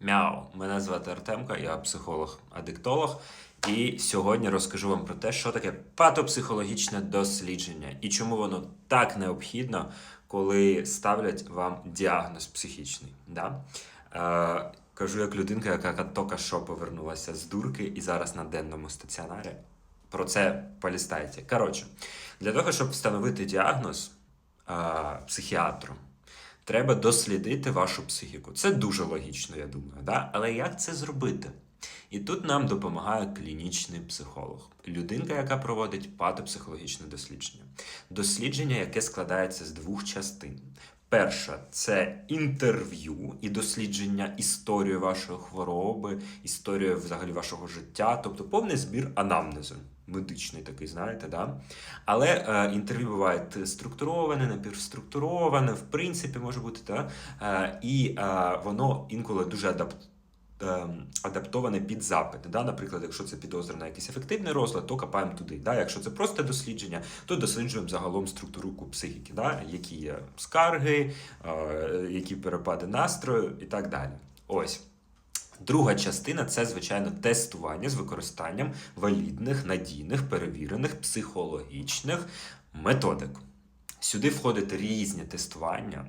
Мяу, мене звати Артемка, я психолог-адиктолог. І сьогодні розкажу вам про те, що таке патопсихологічне дослідження і чому воно так необхідно, коли ставлять вам діагноз психічний. Да? Е, кажу як людинка, яка тільки що повернулася з дурки і зараз на денному стаціонарі. Про це полістайте. Коротше, для того, щоб встановити діагноз е, психіатру, треба дослідити вашу психіку. Це дуже логічно, я думаю. Да? Але як це зробити? І тут нам допомагає клінічний психолог, людинка, яка проводить патопсихологічне дослідження. Дослідження, яке складається з двох частин. Перша це інтерв'ю і дослідження історії вашої хвороби, історії взагалі вашого життя, тобто повний збір анамнезу. Медичний такий, знаєте, да? Але е, інтерв'ю буває структуроване, напівструктуроване, в принципі, може бути, да? е, і е, воно інколи дуже адап... е, адаптоване під запити. Да? Наприклад, якщо це підозра на якийсь ефективний розлад, то копаємо туди. Да? Якщо це просто дослідження, то досліджуємо загалом структуру психіки, да? які є скарги, е, які перепади настрою і так далі. Ось. Друга частина це, звичайно, тестування з використанням валідних, надійних, перевірених психологічних методик. Сюди входять різні тестування,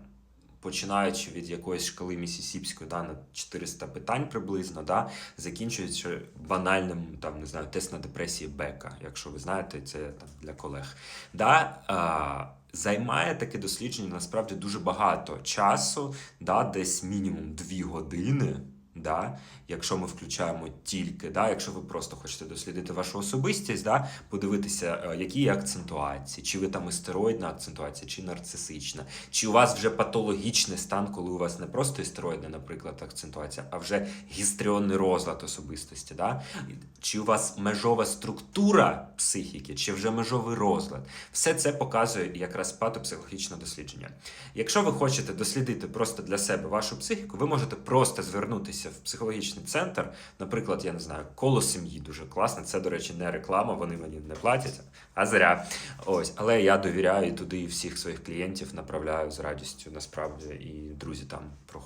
починаючи від якоїсь шкали місісіпської, да, на 400 питань приблизно, да, закінчуючи банальним там, не знаю, тест на депресії Бека, якщо ви знаєте, це там для колег. Да, а, Займає таке дослідження насправді дуже багато часу, да, десь мінімум 2 години. Да? Якщо ми включаємо тільки, да? якщо ви просто хочете дослідити вашу особистість, да? подивитися, е, які є акцентуації, чи ви там істероїдна акцентуація, чи нарцисична, чи у вас вже патологічний стан, коли у вас не просто істероїдна, наприклад, акцентуація, а вже гістріонний розлад особистості, да? чи у вас межова структура психіки, чи вже межовий розлад. Все це показує якраз патопсихологічне дослідження. Якщо ви хочете дослідити просто для себе вашу психіку, ви можете просто звернутися в психологічний центр. Наприклад, я не знаю, коло сім'ї дуже класно. Це, до речі, не реклама, вони мені не платять, а зря. Ось, але я довіряю і туди всіх своїх клієнтів направляю з радістю, насправді, і друзі там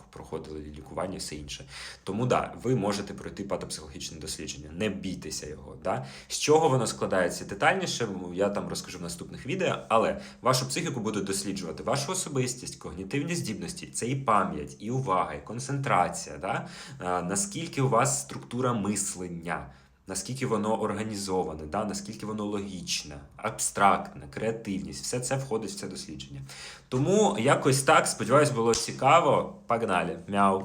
проходили лікування і все інше. Тому да, ви можете пройти патопсихологічне дослідження, не бійтеся його. Да? З чого воно складається детальніше, я там розкажу в наступних відео, але вашу психіку будуть досліджувати вашу особистість, когнітивні здібності, це і пам'ять, і увага, і концентрація. Да? Наскільки у вас структура мислення, наскільки воно організоване, да? наскільки воно логічне, абстрактне, креативність, все це входить в це дослідження. Тому якось так, сподіваюсь, було цікаво. Погнали! Мяу!